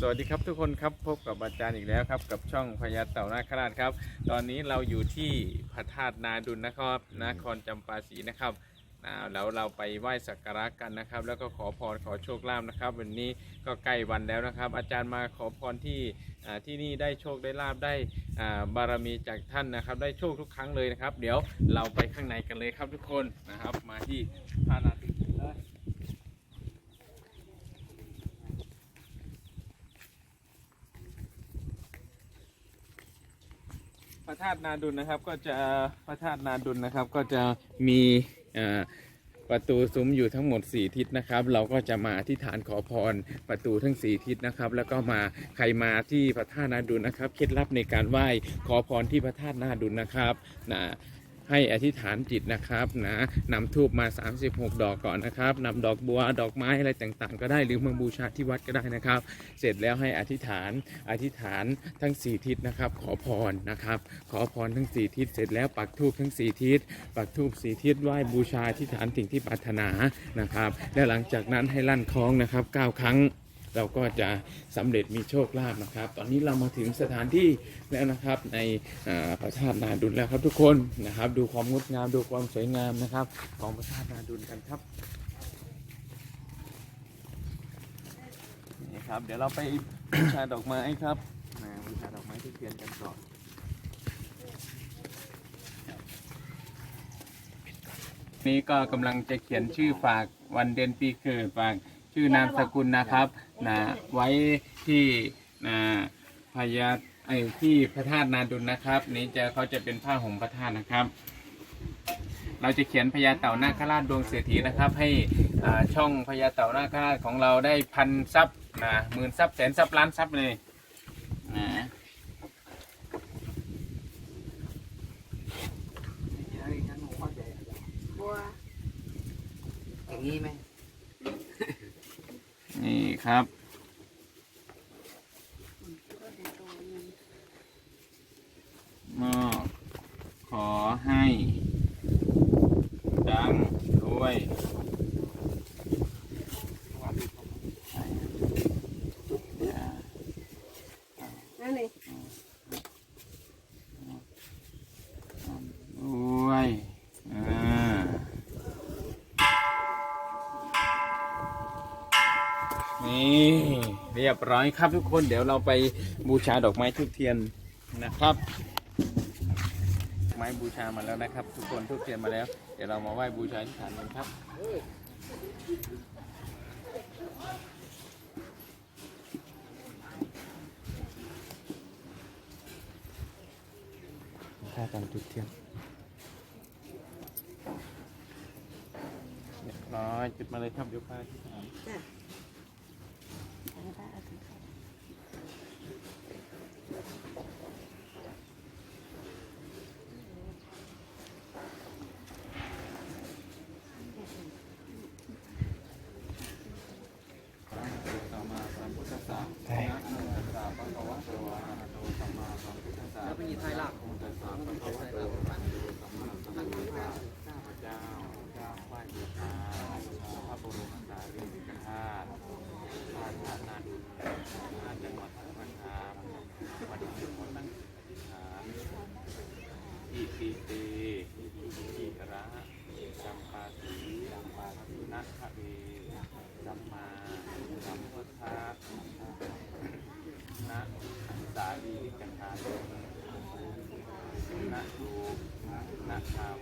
สวัสดีครับทุกคนครับพบกับอาจารย์อีกแล้วครับ กับช่องพญาเต่านาคราชครับ ตอนนี้เราอยู่ที่พระธาตุนาดุลนะครับนครจำปาสีนะครับแล้วเราไปไหว้สักการะกันนะครับ แล้วก็ขอพรขอโชคลาภนะครับ วันนี้ก็ใกล้วันแล้วนะครับ อาจารย์มาขอพรที่ที่นี่ได้โชคได้ลาบได้บารมีจากท่านนะครับ ได้โชคทุกครั้งเลยนะครับ เดี๋ยวเราไปข้างในกันเลยครับทุกคนนะครับ มาที่พระนาดุลเลย พ ระธาตุนาดุลนะครับ ก็จะพระธาตุนาดุลนะครับ ก็จะมีประตูซุ้มอยู่ทั้งหมด 4 ทิศนะครับ เราก็จะมาอธิษฐานขอพรประตูทั้ง 4 ทิศนะครับ แล้วก็มาใครมาที่พระธาตุนาดุลนะครับ เคล็ดลับในการไหว้ขอพรที่พระธาตุนาดุลนะครับนะ ให้อธิษฐานจิตนะครับนะนำทูบมา 36 ดอกก่อนนะครับนำดอกบัวดอกไม้อะไรต่างๆ ก็ได้หรือมาบูชาที่วัดก็ได้นะครับ เสร็จแล้วให้อธิษฐานอธิษฐานทั้ง 4 ทิศนะครับ ขอพรนะครับ ขอพรทั้ง 4 ทิศเสร็จแล้วปักทูบทั้ง 4 ทิศ ปักทูบ4ทิศไหว้บูชาอธิษฐานสิ่งที่ปรารถนานะครับ และหลังจากนั้นให้ลั่นคล้องนะครับ 9 ครั้ง เราก็จะสำเร็จมีโชคลาภนะครับ ตอนนี้เรามาถึงสถานที่แล้วนะครับในอ่าพระธาตุนาดุลแล้วครับทุกคนนะครับ ดูความงดงามดูความสวยงามนะครับ ของพระธาตุนาดุลกันครับนี่ครับ เดี๋ยวเราไปบูชาดอกไม้ครับมาบูชาดอกไม้ที่เทียนกันก่อนนี่ก็กำลังจะเขียนชื่อฝากวันเดือนปีเกิดฝาก ชื่อนามสกุลนะครับนะไว้ที่นะพญาไอ้ที่พระธาตุนาดุลนะครับ นี่จะเขาจะเป็นผ้าห่มพระธาตุนะครับ เราจะเขียนพญาเต่านาคราชดวงเศรษฐีนะครับ ให้อ่าช่องพญาเต่านาคราชของเราได้พันซับนะหมื่นซับแสนซับล้านซับเลยนะบัวอย่างนี้ไหม นี่ครับก็ได้ตัวหนึงมอบขอให้ดังด้วยา นั่นนี่ ด้วยอ่านี่เรียบร้อยครับทุกคนเดี๋ยวเราไปบูชาดอกไม้ทุกเทียนนะครับ ไม้บูชามาแล้วนะครับ ทุกคนทุกเทียนมาแล้ว เดี๋ยวเรามาไหว้บูชาที่ฐานกันครับถ้าการจุดเทียนเรียบร้อยจุดมาเลยครับเดี๋ยวพาที่ฐาน จ้ะเอาได้เอาถึงเขา สัมมาสัมพุทธัสสะนะโมตัสสะภะคะวะโตอะระหะโตสัมมาสัมพุทธัสสะ แล้วไปยินไทยหลับ นะโมตัสสะภะคะวะโตอะระหะโตสัมมาสัมพุทธัสสะข้าพเจ้าเจ้าไหว้บูชาพระบรมสารีริกธาตุพระธาตุนาดุลณจังหวัดสระคามวันนี้ขอตั้งจิตอธิษฐานอิติเตอิติระจัมปาสีจัมปาสีนั ทะเวสัมมาสัมพุทธัสสะนะสาลีจันทาโลนะทูนะทาว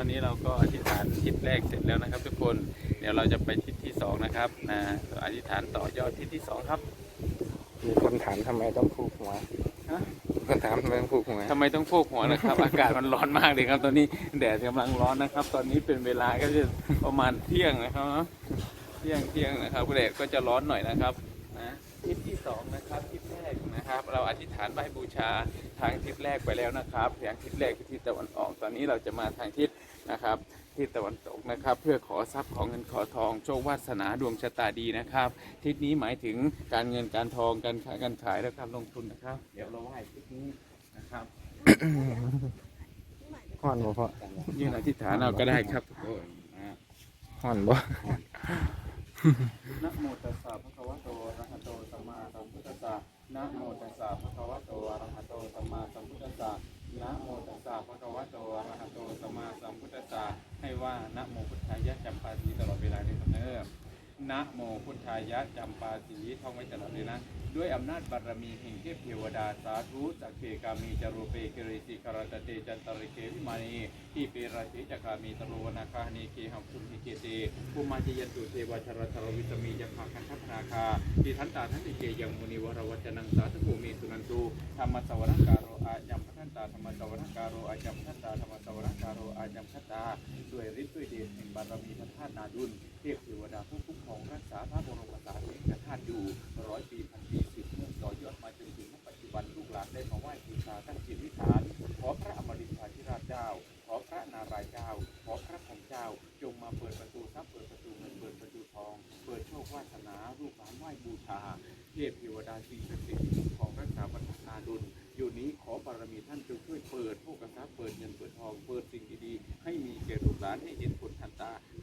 อนนี้เราก็อธิษฐานทิศแรกเสร็จแล้วนะครับ ทุกคนเดี๋ยวเราจะไปทิศที่สองนะครับนะอธิษฐานต่อยอดทิศที่สองครับมีคนถามทำไมต้องผูกหัวฮะมีคนถามทำไมต้องผูกหัวทำไมต้องโพกหัวนะครับ อากาศมันร้อนมากเลยครับ ตอนนี้แดดกำลังร้อนนะครับ ตอนนี้เป็นเวลาก็จะประมาณเที่ยงนะครับเนอะเที่ยงเที่ยงนะครับแดดก็จะร้อนหน่อยนะครับนะทิศที่สองนะครับทิศแรกนะครับ เราอธิษฐานไหว้บูชาทางทิศแรกไปแล้วนะครับอย่างทิศแรกคือทิศตะวันออก ตอนนี้เราจะมาทางทิศ นะครับ ทิศตะวันตกนะครับ เพื่อขอทรัพย์ของเงินขอทองโชควาสนาดวงชะตาดีนะครับ ทิศนี้หมายถึงการเงินการทองการค้าการขายและการลงทุนนะครับ เดี๋ยวเราไหว้ทิศนี้นะครับห่อนบ่พ่อยื่นอธิษฐานเอาก็ได้ครับทุกคนนะห่อนบ่นะโมตัสสะภะคะวะโตอะระหะโตสัมมาสัมพุทธัสสะนะโมตัสสะภะคะวะโตอะระหะโตสัมมาสัมพุทธัสสะ นะโมตัสสะภะคะวะโตอะระหะโตสัมมาสัมพุทธัสสะให้ว่านะโมพุทธายะจำปาสีตลอดเวลาในคำเนิบนะโมพุทธายะจำปาสีท่องไว้ตลอดเลยนะ ด้วยอำนาจบารมีแห่งเทพเทวดาสาธุสักเคกามีจารุเปกิริสิกรตเตจันตริเกวิมานีที่เปราชิจักามีตโรวนาคาเนเกหังคุมิเกเตภูมาจยันตุเทวชรทรวิสมีจักภาคันทัพนาคาที่ทันตาทันติเกยังมุนิวรวัจนังสาธุภูมิสุนันตุธรรมสวรการโรอายัมพาธรรมสวรการโรอาจัมพัตตาธรรมสวรการโรอาจัมพัตตาด้วยฤทธิ์ด้วยเดชแห่งบารมีพระธาตุนาดุลเทพเทวดาผู้คุ้มครองรักษาพระบรมสารีริกธาตุอยู่ร้อยปีพันปี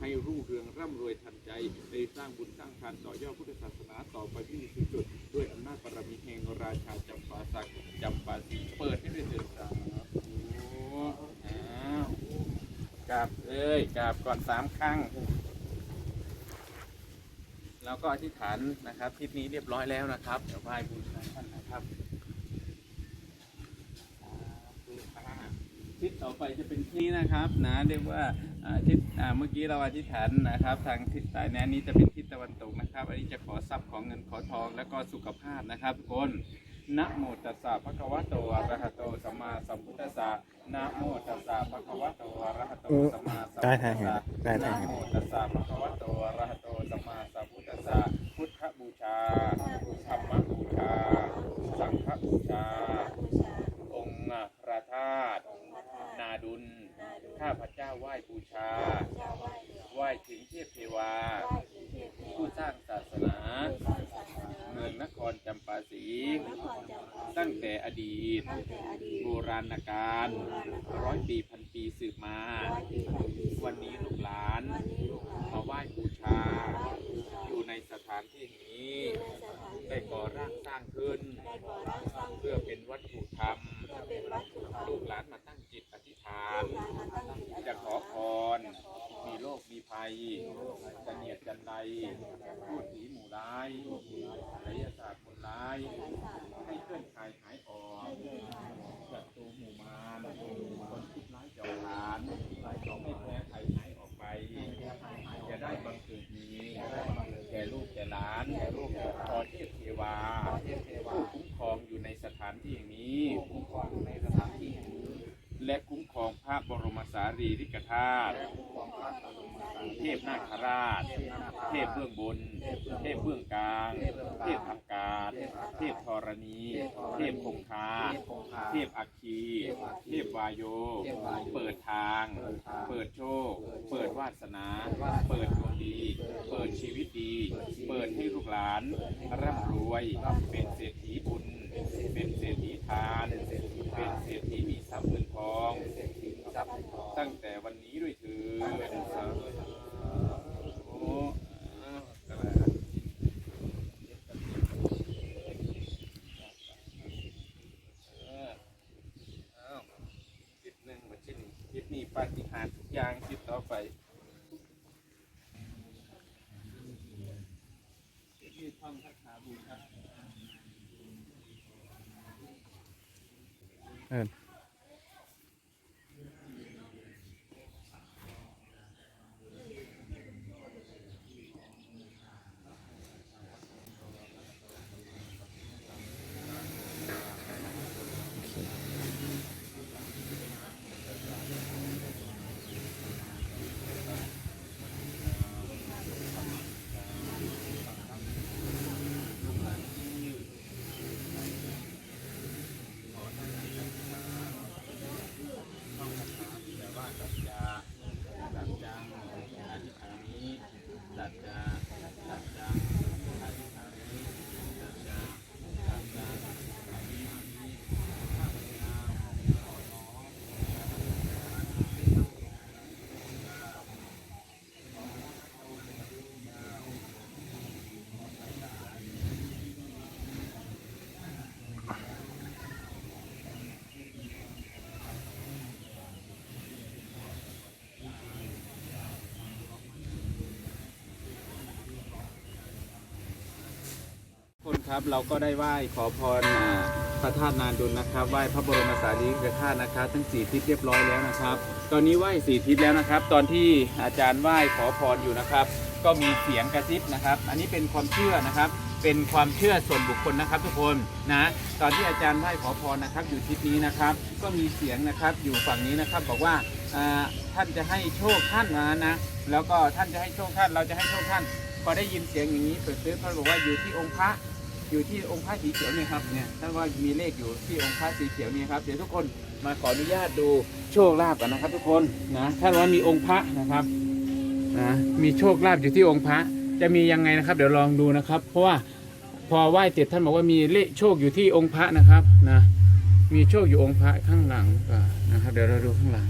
ให้รุ่งเรืองร่ำรวยทันใจได้สร้างบุญสร้างทานต่อยอดพุทธศาสนาต่อไปที่มีที่สุด ด้วยอำนาจบารมีแห่งราชาจำปาสักจำปาสีเปิดให้ได้เถิดสาธุอ้าวกราบเอ้ยกราบก่อนสามครั้งเราก็อธิษฐานนะครับทิศนี้เรียบร้อยแล้วนะครับเดี๋ยวไหว้บูชาท่านนะครับ ทิศต่อไปจะเป็นที่นะครับนะเรียกว่าทิศเมื่อกี้เราอธิษฐานนะครับ ทางทิศใต้แนนี้จะเป็นทิศตะวันตกนะครับ อันนี้จะขอทรัพย์ของเงินขอทองแล้วก็สุขภาพนะครับทุกคนนะโมตัสสะภะคะวะโตอะระหะโตสัมมาสัมพุทธัสสะนะโมตัสสะภะคะวะโตอะระหะโตสัมมาสัมพุทได้ธัสทางเห็นสะได้ทางนะเห็นโมตัสสะภะคะวะโตอะระหะโตสัมมาสัมพุทธัสสะพุทธบูชาธรรมบูชา สังฆบูชา องค์พระธาตุนาดุล ข้าพเจ้าไหว้บูชา ไหว้ถึงเทพเทวา ผู้สร้างศาสนา เมืองนครจำปาสี ตั้งแต่อดีต โบราณกาล ร้อยปีพันปีสืบมา วันนี้ลูกหลานมาไหว้บูชา อยู่ในสถานที่นี้ ได้ก่อร่างสร้างขึ้น เพื่อเป็นวัตถุธรรม ลูกหลานมาตั้งจิตอธิษฐาน จะขอพร มีโรคมีภัยจะเนียดจันใดพูดผีหมู่ร้ายไสยศาสตร์คนร้าย ให้เคลื่อนคลายหายออกจัดตูหมู่มารคนคิดร้ายจองหลานจองไม่แพ้ใครหายออกไป จะได้บังเกิดมีแก่ลูกแก่หลานขอเทพเทวา ผู้คุ้มครองอยู่ในสถานที่แห่งนี้คุ้มครองอยู่ในสถานที่แห่งนี้ และคุ้มครองพระบรมสา รีริกธาตุเทพนาคราช เทพเบื้องบน เทพเบื้องกลาง เทพอากาศ เทพธรณี เทพคงคา เทพอัคคี เทพวายโย เปิดทาง เปิดโชค เปิดวาสนา เปิดดวงดี เปิดชีวิตดี เปิดให้ลูกหลานร่ำรวย เป็นเศรษฐีบุญ เป็นเศรษฐีทาน เป็นเศรษฐีมีทรัพย์เงินทอง ตั้งแต่วันนี้ด้วยเถิดสาธุอ้าวกระดาษเอออ้าวจิตหนึ่งมาชิ้นจิตนี้ปาฏิหาริย์ทุกอย่างจิตต่อไปจิตนี้ท่องคาถาบูชาเออ นะครับ เราก็ได้ไหว้ขอพรพระธาตุนาดุลนะครับไหว้พระบรมสารีริกธาตุนะครับ ทั้งสี่ทิศเรียบร้อยแล้วนะครับ ตอนนี้ไหว้สี่ทิศแล้วนะครับ ตอนที่อาจารย์ไหว้ขอพรอยู่นะครับ ก็มีเสียงกระซิบนะครับ อันนี้เป็นความเชื่อนะครับเป็นความเชื่อส่วนบุคคลนะครับทุกคนนะตอนที่อาจารย์ไหว้ขอพรนะครับ อยู่ทิศนี้นะครับ ก็มีเสียงนะครับอยู่ฝั่งนี้นะครับ บอกว่าอ่าท่านจะให้โชคท่านนะนะแล้วก็ท่านจะให้โชคท่านเราจะให้โชคท่านพอได้ยินเสียงอย่างนี้เปิดซื้อเขาบอกว่าอยู่ที่องค์พระ อยู่ที่องค์พระสีเขียวเนี่ยครับเนี่ยท่านว่ามีเลขอยู่ที่องค์พระสีเขียวนี่ครับเดี๋ยวทุกคนมาขออนุญาตดูโชคลาภกันนะครับ ทุกคนนะท่านว่ามีองค์พระนะครับนะมีโชคลาภอยู่ที่องค์พระ จะมียังไงนะครับ เดี๋ยวลองดูนะครับ เพราะว่าพอไหว้เสร็จท่านบอกว่ามีเลขโชคอยู่ที่องค์พระนะครับนะมีโชคอยู่องค์พระข้างหลังนะครับ เดี๋ยวเราดูข้างหลัง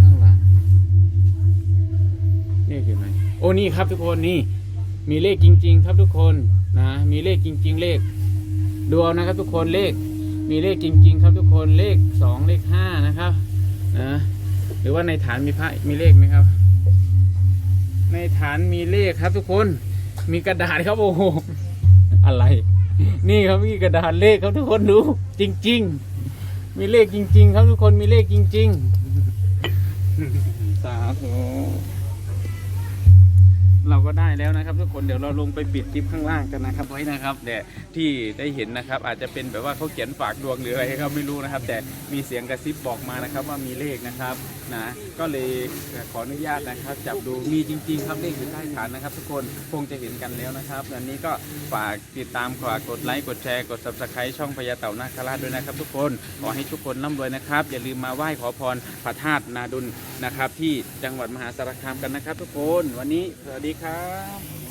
ข้างหลังเลขอยู่ไหนโอ้นี่ครับทุกคนนี่มีเลขจริง ๆ ครับทุกคน นะมีเลขจริง ๆ เลขดูเอานะครับทุกคนเลขมีเลขจริง ๆ ครับทุกคนเลขสองเลขห้านะครับนะหรือว่าในฐานมีพระมีเลขไหมครับ ในฐานมีเลขครับทุกคนมีกระดาษครับโอ้โหอะไร นี่ครับมีกระดาษเลขครับทุกคนดูจริง ๆ มีเลขจริง ๆ ครับทุกคนมีเลขจริง ๆสาธุ เราก็ได้แล้วนะครับ ทุกคนเดี๋ยวเราลงไปปิดคลิปข้างล่างกันนะครับไว้นะครับแต่ที่ได้เห็นนะครับ อาจจะเป็นแบบว่าเขาเขียนฝากดวงหรืออะไรครับไม่รู้นะครับ แต่มีเสียงกระซิบบอกมานะครับว่ามีเลขนะครับนะก็เลยขออนุญาตนะครับ จับดูมีจริง ๆ ครับเลขอยู่ใต้ฐานนะครับ ทุกคนคงจะเห็นกันแล้วนะครับอันนี้ก็ฝากติดตามฝากกดไลค์กดแชร์กด subscribe ช่องพญาเต่านาคราชด้วยนะครับ ทุกคนขอให้ทุกคนร่ำรวยนะครับอย่าลืมมาไหว้ขอพรพระธาตุนาดุลนะครับ ที่จังหวัดมหาสารคามกันนะครับ ทุกคน วันนี้สวัสดีครับ